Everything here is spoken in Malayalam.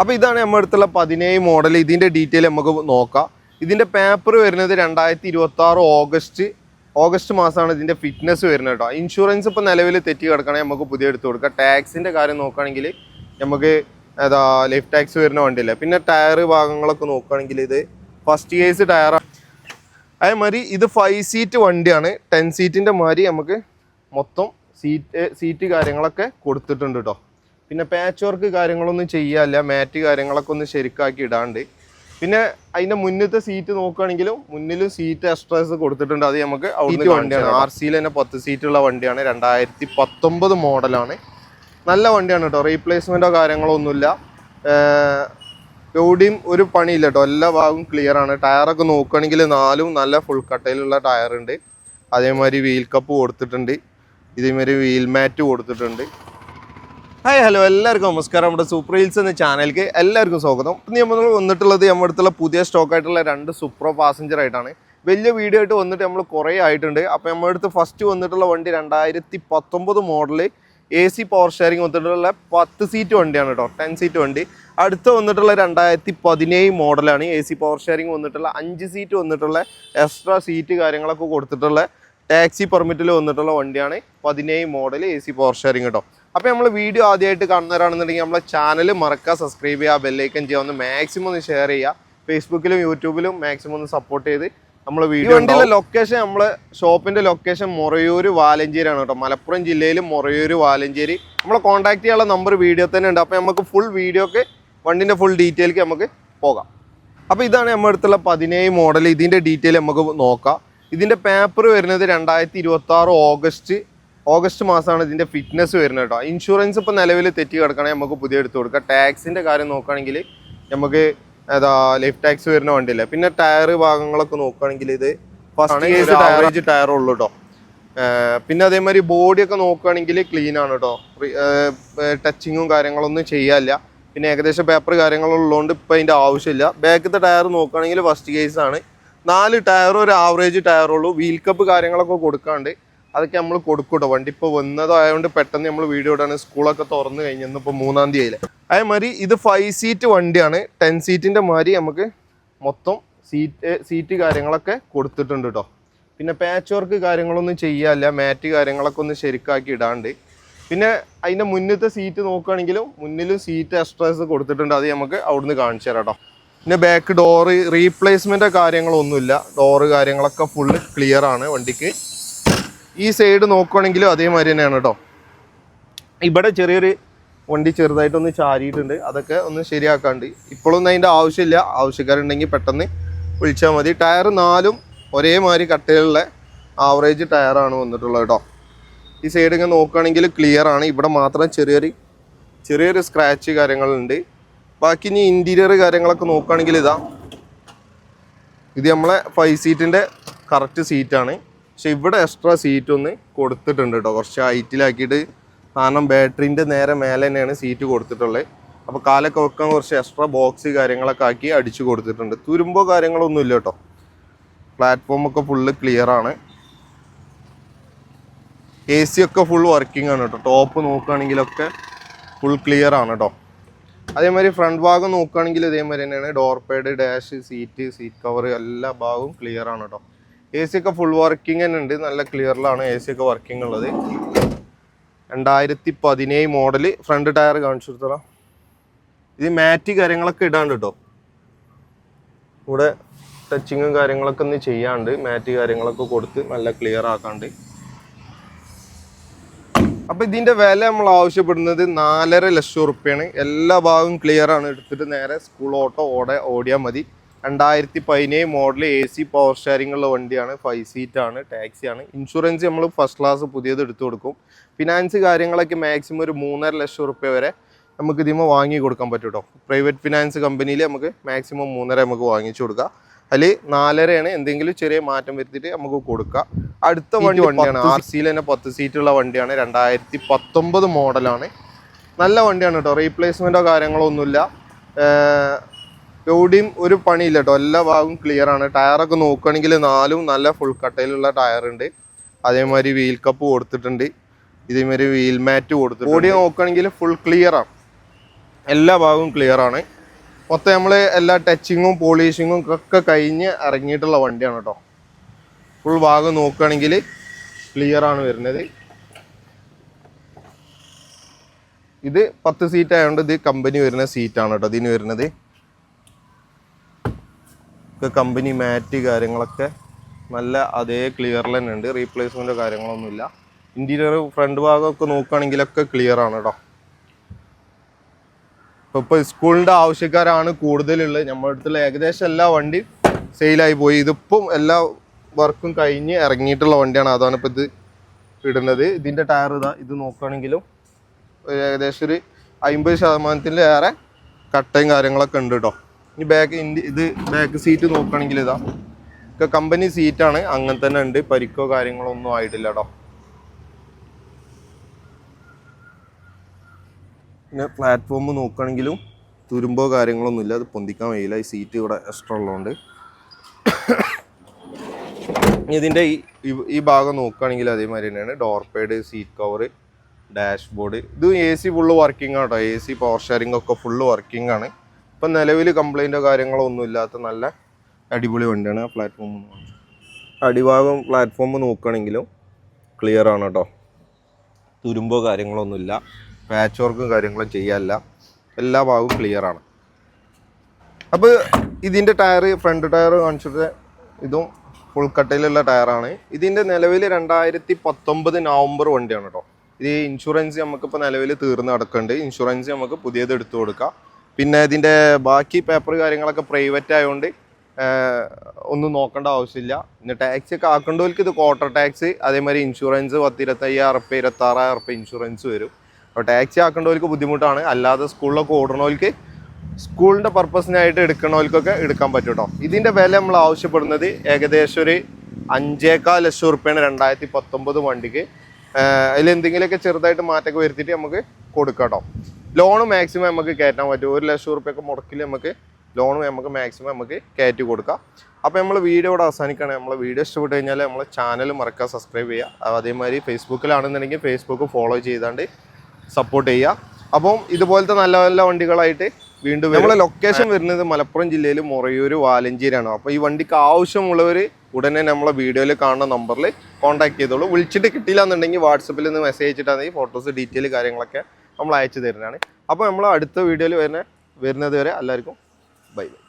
അപ്പോൾ ഇതാണ് നമ്മുടെ അടുത്തുള്ള പതിനേഴ് മോഡൽ ഇതിന്റെ ഡീറ്റെയിൽ നമുക്ക് നോക്കാം. ഇതിന്റെ പേപ്പർ വരുന്നത് രണ്ടായിരത്തി ഇരുപത്തി ആറ് ഓഗസ്റ്റ്. ഓഗസ്റ്റ് മാസമാണ് ഇതിന്റെ ഫിറ്റ്നസ് വരുന്നത് കേട്ടോ. ഇൻഷുറൻസ് ഇപ്പോൾ നിലവിൽ തെറ്റി കിടക്കണമെങ്കിൽ നമുക്ക് പുതിയ എടുത്ത് കൊടുക്കാം. ടാക്സിന്റെ കാര്യം നോക്കുകയാണെങ്കിൽ നമുക്ക് ഏതാ ലൈഫ് ടാക്സ് വരുന്ന വണ്ടിയില്ല? പിന്നെ ടയർ ഭാഗങ്ങളൊക്കെ നോക്കുകയാണെങ്കിൽ ഇത് ഫസ്റ്റ് ഇയേഴ്സ് ടയറാണ് അതേമാതിരി ഇത് ഫൈവ് സീറ്റ് വണ്ടിയാണ്. ടെൻ സീറ്റിന്റെ മാതിരി നമുക്ക് മൊത്തം സീറ്റ് സീറ്റ് കാര്യങ്ങളൊക്കെ കൊടുത്തിട്ടുണ്ട് കേട്ടോ. പിന്നെ പാച്ച് വർക്ക് കാര്യങ്ങളൊന്നും ചെയ്യാല്ല മാറ്റ് കാര്യങ്ങളൊക്കെ ഒന്ന് ശരിക്കാക്കി ഇടാണ്ട്. പിന്നെ അതിന്റെ മുന്നത്തെ സീറ്റ് നോക്കുകയാണെങ്കിലും മുന്നിലും സീറ്റ് എക്സ്ട്രാസ് കൊടുത്തിട്ടുണ്ട്. അത് നമുക്ക് ഔട്ട് വണ്ടിയാണ്. ആർ സിയിൽ തന്നെ പത്ത് സീറ്റുള്ള വണ്ടിയാണ്. രണ്ടായിരത്തി പത്തൊമ്പത് മോഡലാണ് നല്ല വണ്ടിയാണ് കേട്ടോ. റീപ്ലേസ്മെന്റോ കാര്യങ്ങളോ ഒന്നുമില്ല എവിടെയും ഒരു പണിയില്ല കേട്ടോ. എല്ലാ ഭാഗവും ക്ലിയർ ആണ്. ടയറൊക്കെ നോക്കുകയാണെങ്കിൽ നാലും നല്ല ഫുൾ കട്ടയിലുള്ള ടയർ ഉണ്ട്. അതേമാതിരി വീൽ കപ്പ് കൊടുത്തിട്ടുണ്ട്. ഇതേമാതിരി വീൽ മാറ്റ് കൊടുത്തിട്ടുണ്ട്. ഹായ് ഹലോ എല്ലാവർക്കും നമസ്കാരം. നമ്മുടെ സൂപ്പർ ഹീൽസ് എന്ന ചാനലിലേക്ക് എല്ലാവർക്കും സ്വാഗതം. ഇന്ന് നമ്മൾ വന്നിട്ടുള്ളത് നമ്മുടെ അടുത്തുള്ള പുതിയ സ്റ്റോക്ക് ആയിട്ടുള്ള രണ്ട് സൂപ്പർ പാസഞ്ചർ ആയിട്ടാണ്. വലിയ വീഡിയോ ആയിട്ട് വന്നിട്ട് നമ്മൾ കുറേ ആയിട്ടുണ്ട്. അപ്പോൾ നമ്മുടെ അടുത്ത് ഫസ്റ്റ് വന്നിട്ടുള്ള വണ്ടി രണ്ടായിരത്തി പത്തൊമ്പത് model A C power sharing വന്നിട്ടുള്ള പത്ത് സീറ്റ് വണ്ടിയാണ് കേട്ടോ ടെൻ സീറ്റ് വണ്ടി. അടുത്ത വന്നിട്ടുള്ള രണ്ടായിരത്തി പതിനേഴ് മോഡലാണ് എ സി പവർ ഷെയറിംഗ് വന്നിട്ടുള്ള അഞ്ച് സീറ്റ് വന്നിട്ടുള്ള എക്സ്ട്രാ സീറ്റ് കാര്യങ്ങളൊക്കെ കൊടുത്തിട്ടുള്ള ടാക്സി പെർമിറ്റിൽ വന്നിട്ടുള്ള വണ്ടിയാണ് പതിനേഴ് model A C power sharing കേട്ടോ അപ്പോൾ നമ്മൾ വീഡിയോ ആദ്യമായിട്ട് കാണുന്നവരാണെന്നുണ്ടെങ്കിൽ നമ്മളെ ചാനൽ മറക്കുക സബ്സ്ക്രൈബ് ചെയ്യുക ബെല്ലൈക്കൻ ചെയ്യുക ഒന്ന് മാക്സിമം ഒന്ന് ഷെയർ ചെയ്യുക ഫേസ്ബുക്കിലും യൂട്യൂബിലും മാക്സിമം ഒന്ന് സപ്പോർട്ട് ചെയ്ത് നമ്മൾ വീഡിയോ വണ്ടിയിലെ ലൊക്കേഷൻ നമ്മൾ ഷോപ്പിന്റെ ലൊക്കേഷൻ മൊറയൂർ വാലഞ്ചേരിയാണ് കേട്ടോ. മലപ്പുറം ജില്ലയിൽ മൊറയൂർ വാലഞ്ചേരി. നമ്മളെ കോൺടാക്ട് ചെയ്യാനുള്ള നമ്പർ വീഡിയോ തന്നെ ഉണ്ട്. അപ്പോൾ നമുക്ക് ഫുൾ വീഡിയോക്ക് വണ്ടിന്റെ ഫുൾ ഡീറ്റെയിൽക്ക് നമുക്ക് പോകാം. അപ്പോൾ ഇതാണ് നമ്മുടെ അടുത്തുള്ള പതിനേഴ് മോഡൽ ഇതിന്റെ ഡീറ്റെയിൽ നമുക്ക് നോക്കാം. ഇതിന്റെ പേപ്പർ വരുന്നത് രണ്ടായിരത്തി ഇരുപത്തി ആറ് ഓഗസ്റ്റ് ഓഗസ്റ്റ് മാസമാണ് ഇതിന്റെ ഫിറ്റ്നസ് വരുന്നത് കേട്ടോ. ഇൻഷുറൻസ് ഇപ്പോൾ നിലവിൽ തെറ്റി കിടക്കണമെങ്കിൽ നമുക്ക് പുതിയ എടുത്ത് കൊടുക്കാം. ടാക്സിന്റെ കാര്യം നോക്കുകയാണെങ്കിൽ നമുക്ക് ഏതാ ലൈഫ് ടാക്സ് വരുന്ന വണ്ടിയില്ല? പിന്നെ ടയർ ഭാഗങ്ങളൊക്കെ നോക്കുകയാണെങ്കിൽ ഇത് ഫസ്റ്റ് കേസ് ടയർ ഉള്ളൂ കേട്ടോ പിന്നെ അതേമാതിരി ബോഡിയൊക്കെ നോക്കുകയാണെങ്കിൽ ക്ലീൻ ആണ് കേട്ടോ ടച്ചിങ്ങും കാര്യങ്ങളൊന്നും ചെയ്യാല്ല പിന്നെ ഏകദേശം പേപ്പർ കാര്യങ്ങളുള്ളതുകൊണ്ട് ഇപ്പം അതിന്റെ ആവശ്യമില്ല. ബാക്കത്തെ ടയർ നോക്കുകയാണെങ്കിൽ ഫസ്റ്റ് കേസാണ് നാല് ടയറും ഒരു ആവറേജ് ടയറുള്ളൂ വീൽ കപ്പ് കാര്യങ്ങളൊക്കെ കൊടുക്കാണ്ട് അതൊക്കെ നമ്മൾ കൊടുക്കൂട്ടോ. കേട്ടോ വണ്ടി ഇപ്പോൾ വന്നതായതുകൊണ്ട് പെട്ടെന്ന് നമ്മൾ വീഡിയോ ഇടാണ് സ്കൂളൊക്കെ തുറന്നു കഴിഞ്ഞു ഇപ്പോൾ മൂന്നാം തീയതിയിൽ അതേമാതിരി ഇത് ഫൈവ് സീറ്റ് വണ്ടിയാണ്. ടെൻ സീറ്റിന്റെ മാതിരി നമുക്ക് മൊത്തം സീറ്റ് സീറ്റ് കാര്യങ്ങളൊക്കെ കൊടുത്തിട്ടുണ്ട് കേട്ടോ പിന്നെ പാച്ച് വർക്ക് കാര്യങ്ങളൊന്നും ചെയ്യാല്ല മാറ്റ് കാര്യങ്ങളൊക്കെ ഒന്ന് ശരിക്കാക്കി ഇടാണ്ട്. പിന്നെ അതിന്റെ മുന്നത്തെ സീറ്റ് നോക്കുകയാണെങ്കിലും മുന്നിലും സീറ്റ് എക്സ്ട്രാസ് കൊടുത്തിട്ടുണ്ട്. അത് നമുക്ക് അവിടുന്ന് കാണിച്ചു തരാം കേട്ടോ പിന്നെ ബാക്ക് ഡോറ് റീപ്ലേസ്മെന്റ് കാര്യങ്ങളൊന്നുമില്ല. ഡോറ് കാര്യങ്ങളൊക്കെ ഫുള്ള് ക്ലിയർ ആണ് വണ്ടിക്ക്. ഈ സൈഡ് നോക്കുകയാണെങ്കിലും അതേമാതിരി തന്നെയാണ് കേട്ടോ ഇവിടെ ചെറിയൊരു വണ്ടി ചെറുതായിട്ടൊന്ന് ചാരിയിട്ടുണ്ട്. അതൊക്കെ ഒന്ന് ശരിയാക്കാണ്ട്. ഇപ്പോഴൊന്നും അതിന്റെ ആവശ്യമില്ല. ആവശ്യക്കാരുണ്ടെങ്കിൽ പെട്ടെന്ന് വിളിച്ചാൽ മതി. ടയർ നാലും ഒരേമാതിരി കട്ടയിലുള്ള ആവറേജ് ടയറാണ് വന്നിട്ടുള്ളത് കേട്ടോ ഈ സൈഡ് ഇങ്ങനെ നോക്കുകയാണെങ്കിൽ ക്ലിയർ ആണ്. ഇവിടെ മാത്രം ചെറിയൊരു ചെറിയൊരു സ്ക്രാച്ച് കാര്യങ്ങളുണ്ട്. ബാക്കി ഇനി ഇന്റീരിയർ കാര്യങ്ങളൊക്കെ നോക്കുകയാണെങ്കിൽ ഇതാ ഇത് നമ്മളെ ഫൈവ് സീറ്റിന്റെ കറക്റ്റ് സീറ്റാണ് പക്ഷെ ഇവിടെ എക്സ്ട്രാ സീറ്റ് ഒന്ന് കൊടുത്തിട്ടുണ്ട് കേട്ടോ കുറച്ച് ഹൈറ്റിലാക്കിയിട്ട് കാരണം ബാറ്ററിന്റെ നേരെ മേലെ തന്നെയാണ് സീറ്റ് കൊടുത്തിട്ടുള്ളത്. അപ്പോൾ കാലൊക്കെ വെക്കാൻ കുറച്ച് എക്സ്ട്രാ ബോക്സ് കാര്യങ്ങളൊക്കെ ആക്കി അടിച്ചു കൊടുത്തിട്ടുണ്ട്. തുരുമ്പോ കാര്യങ്ങളൊന്നും ഇല്ല കേട്ടോ പ്ലാറ്റ്ഫോം ഒക്കെ ഫുള്ള് ക്ലിയർ ആണ്. എ സി ഒക്കെ ഫുൾ വർക്കിംഗ് ആണ് കേട്ടോ ടോപ്പ് നോക്കുകയാണെങ്കിലൊക്കെ ഫുൾ ക്ലിയർ ആണ് കേട്ടോ അതേമാതിരി ഫ്രണ്ട് ഭാഗം നോക്കുകയാണെങ്കിൽ ഇതേമാതിരി തന്നെയാണ്. Door pad dash seat seat cover എല്ലാ ഭാഗവും ക്ലിയർ ആണ് കേട്ടോ എ സി ഒക്കെ ഫുൾ വർക്കിംഗ് തന്നെ ഉണ്ട്. നല്ല ക്ലിയറിലാണ് എ സി ഒക്കെ വർക്കിംഗ് ഉള്ളത്. രണ്ടായിരത്തി പതിനേഴ് മോഡൽ ഫ്രണ്ട് ടയർ കാണിച്ചു കൊടുത്തടാ ഇത് മാറ്റ് കാര്യങ്ങളൊക്കെ ഇടാണ്ട് കേട്ടോ ഇവിടെ ടച്ചിങ്ങും കാര്യങ്ങളൊക്കെ ഒന്ന് ചെയ്യാണ്ട് മാറ്റ് കാര്യങ്ങളൊക്കെ കൊടുത്ത് നല്ല ക്ലിയർ ആക്കാണ്ട്. അപ്പൊ ഇതിന്റെ വില നമ്മൾ ആവശ്യപ്പെടുന്നത് നാലര ലക്ഷം റുപ്യാണ് എല്ലാ ഭാഗവും ക്ലിയർ ആണ്. എടുത്തിട്ട് നേരെ സ്കൂൾ ഓട്ടോ ഓടെ ഓടിയാൽ മതി. രണ്ടായിരത്തി പതിനേഴ് model A C power sharing ഉള്ള വണ്ടിയാണ് ഫൈവ് സീറ്റ് ആണ് ടാക്സി ആണ്. ഇൻഷുറൻസ് നമ്മൾ ഫസ്റ്റ് ക്ലാസ് പുതിയത് എടുത്തു കൊടുക്കും. ഫിനാൻസ് കാര്യങ്ങളൊക്കെ മാക്സിമം ഒരു മൂന്നര ലക്ഷം റുപ്യ വരെ നമുക്ക് ഇതിമ വാങ്ങി കൊടുക്കാൻ പറ്റും കേട്ടോ പ്രൈവറ്റ് ഫിനാൻസ് കമ്പനിയിൽ നമുക്ക് മാക്സിമം മൂന്നര നമുക്ക് വാങ്ങിച്ചു കൊടുക്കാം. അതിൽ നാലരയാണ് എന്തെങ്കിലും ചെറിയ മാറ്റം വരുത്തിയിട്ട് നമുക്ക് കൊടുക്കാം. അടുത്ത വണ്ടി വണ്ടിയാണ് ആർ സിയിൽ തന്നെ പത്ത് സീറ്റുള്ള വണ്ടിയാണ് രണ്ടായിരത്തി പത്തൊമ്പത് മോഡലാണ് നല്ല വണ്ടിയാണ് കേട്ടോ റീപ്ലേസ്മെന്റോ കാര്യങ്ങളോ ഒന്നുമില്ല. എവിടെയും ഒരു പണിയില്ല കേട്ടോ എല്ലാ ഭാഗവും ക്ലിയർ ആണ്. ടയറൊക്കെ നോക്കുകയാണെങ്കിൽ നാലും നല്ല ഫുൾ കട്ടയിലുള്ള ടയർ ഉണ്ട്. അതേമാതിരി വീൽ കപ്പ് കൊടുത്തിട്ടുണ്ട്. ഇതേമാതിരി വീൽ മാറ്റ് കൊടുത്തിട്ടുണ്ട്. ബോഡി നോക്കുകയാണെങ്കിൽ ഫുൾ ക്ലിയർ ആണ്. എല്ലാ ഭാഗവും ക്ലിയർ ആണ്. മൊത്തം നമ്മൾ എല്ലാ ടച്ചിങ്ങും പോളിഷിങ്ങും ഒക്കെ കഴിഞ്ഞ് ഇറങ്ങിയിട്ടുള്ള വണ്ടിയാണ് കേട്ടോ ഫുൾ ഭാഗം നോക്കുകയാണെങ്കിൽ ക്ലിയർ ആണ് വരുന്നത്. ഇത് പത്ത് സീറ്റ് ആയതുകൊണ്ട് ഇത് കമ്പനി വരുന്ന സീറ്റാണ് കേട്ടോ ഇതിന് വരുന്നത്. ഒക്കെ കമ്പനി മാറ്റ് കാര്യങ്ങളൊക്കെ നല്ല അതേ ക്ലിയർ തന്നെ ഉണ്ട്. റീപ്ലേസ്മെന്റ് കാര്യങ്ങളൊന്നുമില്ല. ഇന്റീരിയർ ഫ്രണ്ട് ഭാഗമൊക്കെ നോക്കുകയാണെങ്കിലൊക്കെ ക്ലിയർ ആണ് കേട്ടോ ഇപ്പോൾ ഇപ്പോൾ സ്കൂളിന്റെ ആവശ്യക്കാരാണ് കൂടുതലുള്ളത്. നമ്മുടെ അടുത്തുള്ള ഏകദേശം എല്ലാ വണ്ടി സെയിലായി പോയി. ഇതിപ്പം എല്ലാ വർക്കും കഴിഞ്ഞ് ഇറങ്ങിയിട്ടുള്ള വണ്ടിയാണ്. അതാണ് ഇപ്പോൾ ഇത് ഇടുന്നത്. ഇതിന്റെ ടയർ ഇതാ. ഇത് നോക്കുകയാണെങ്കിലും ഏകദേശം ഒരു അമ്പത് ശതമാനത്തിലേറെ കട്ടയും കാര്യങ്ങളൊക്കെ ഉണ്ട് കേട്ടോ ഈ ബാക്ക് ഇത് ബാക്ക് സീറ്റ് നോക്കുകയാണെങ്കിൽ ഇതാ. ഒക്കെ കമ്പനി സീറ്റാണ് അങ്ങനെ തന്നെ ഉണ്ട്. പരിക്കോ കാര്യങ്ങളോ ഒന്നും ആയിട്ടില്ല കേട്ടോ പിന്നെ പ്ലാറ്റ്ഫോം നോക്കുകയാണെങ്കിലും തുരുമ്പോ കാര്യങ്ങളൊന്നും ഇല്ല. അത് പൊന്തിക്കാൻ വയ്യില്ല ഈ സീറ്റ് ഇവിടെ എക്സ്ട്രാ ഉള്ളതുകൊണ്ട്. ഇതിന്റെ ഈ ഈ- ഈ ഭാഗം നോക്കുകയാണെങ്കിൽ അതേമാതിരി തന്നെയാണ്. Door pad seat cover dashboard ഇത് എ സി ഫുള്ള് വർക്കിംഗ് ആണ് കേട്ടോ എ സി പവർ ഷെയറിംഗ് ഒക്കെ ഫുള്ള് വർക്കിംഗ് ആണ്. ഇപ്പം നിലവിൽ കംപ്ലൈന്റോ കാര്യങ്ങളോ ഒന്നും ഇല്ലാത്ത നല്ല അടിപൊളി വണ്ടിയാണ് ആ പ്ലാറ്റ്ഫോം അടിഭാഗം പ്ലാറ്റ്ഫോം നോക്കുകയാണെങ്കിലും ക്ലിയർ ആണ് കേട്ടോ. തുരുമ്പോ കാര്യങ്ങളൊന്നുമില്ല പാച്ച് വർക്കും കാര്യങ്ങളും ചെയ്യാനില്ല. എല്ലാ ഭാഗവും ക്ലിയർ ആണ്. അപ്പോൾ ഇതിന്റെ ടയർ ഫ്രണ്ട് ടയർ കാണിച്ചിട്ട് ഇതും ഫുൾ കട്ടയിലുള്ള ടയറാണ് ഇതിന്റെ നിലവിൽ രണ്ടായിരത്തി പത്തൊമ്പത് നവംബർ വണ്ടിയാണ് കേട്ടോ. ഇത് ഇൻഷുറൻസ് നമുക്കിപ്പോൾ നിലവിൽ തീർന്ന് നടക്കുന്നുണ്ട്. ഇൻഷുറൻസ് നമുക്ക് പുതിയത് എടുത്തു കൊടുക്കാം. പിന്നെ ഇതിന്റെ ബാക്കി പേപ്പർ കാര്യങ്ങളൊക്കെ പ്രൈവറ്റ് ആയതുകൊണ്ട് ഒന്നും നോക്കേണ്ട ആവശ്യമില്ല. പിന്നെ ടാക്സ് ഒക്കെ ആക്കേണ്ടവർക്ക് ഇത് ക്വാർട്ടർ ടാക്സ് അതേമാതിരി ഇൻഷുറൻസ് പത്ത് ഇരുപത്തയ്യായിരം ഇരുപത്താറായിരം റുപ്യ ഇൻഷുറൻസ് വരും. അപ്പോൾ ടാക്സി ആക്കേണ്ടവർക്ക് ബുദ്ധിമുട്ടാണ്. അല്ലാതെ സ്കൂളിലൊക്കെ ഓടണവർക്ക് സ്കൂളിന്റെ പർപ്പസിനായിട്ട് എടുക്കണവർക്കൊക്കെ എടുക്കാൻ പറ്റും കേട്ടോ ഇതിന്റെ വില നമ്മൾ ആവശ്യപ്പെടുന്നത് ഏകദേശം ഒരു അഞ്ചേക്കാൽ ലക്ഷം റുപ്യാണ് രണ്ടായിരത്തി പത്തൊമ്പത് വണ്ടിക്ക്. അതിൽ എന്തെങ്കിലുമൊക്കെ ചെറുതായിട്ട് മാറ്റമൊക്കെ വരുത്തിയിട്ട് നമുക്ക് കൊടുക്കാം കേട്ടോ ലോണ് മാക്സിമം നമുക്ക് കയറ്റാൻ പറ്റും. ഒരു ലക്ഷം റുപ്യൊക്കെ മുടക്കിൽ നമുക്ക് ലോൺ നമുക്ക് മാക്സിമം നമുക്ക് കയറ്റി കൊടുക്കാം. അപ്പോൾ നമ്മൾ വീഡിയോ ഇവിടെ അവസാനിക്കുകയാണ് നമ്മൾ വീഡിയോ ഇഷ്ടപ്പെട്ട് കഴിഞ്ഞാൽ നമ്മളെ ചാനൽ മറക്കാൻ സബ്സ്ക്രൈബ് ചെയ്യുക. അതേമാതിരി ഫേസ്ബുക്കിലാണെന്നുണ്ടെങ്കിൽ ഫേസ്ബുക്ക് ഫോളോ ചെയ്താണ്ട് സപ്പോർട്ട് ചെയ്യുക. അപ്പം ഇതുപോലത്തെ നല്ല നല്ല വണ്ടികളായിട്ട് വീണ്ടും നമ്മളെ ലൊക്കേഷൻ വരുന്നത് മലപ്പുറം ജില്ലയിൽ മുറയൂർ വാലഞ്ചേരിയാണ്. അപ്പോൾ ഈ വണ്ടിക്ക് ആവശ്യമുള്ളവർ ഉടനെ നമ്മളെ വീഡിയോയിൽ കാണുന്ന നമ്പറിൽ കോൺടാക്ട് ചെയ്തോളൂ. വിളിച്ചിട്ട് കിട്ടിയില്ല എന്നുണ്ടെങ്കിൽ വാട്സപ്പിൽ നിന്ന് മെസ്സേജ് അയച്ചിട്ടാണെങ്കിൽ ഫോട്ടോസ് ഡീറ്റെയിൽ കാര്യങ്ങളൊക്കെ നമ്മൾ അയച്ചു തരുന്നതാണ്. അപ്പോൾ നമ്മൾ അടുത്ത വീഡിയോയിൽ വരുന്ന വരുന്നത് വരെ എല്ലാവർക്കും ബൈ ബൈ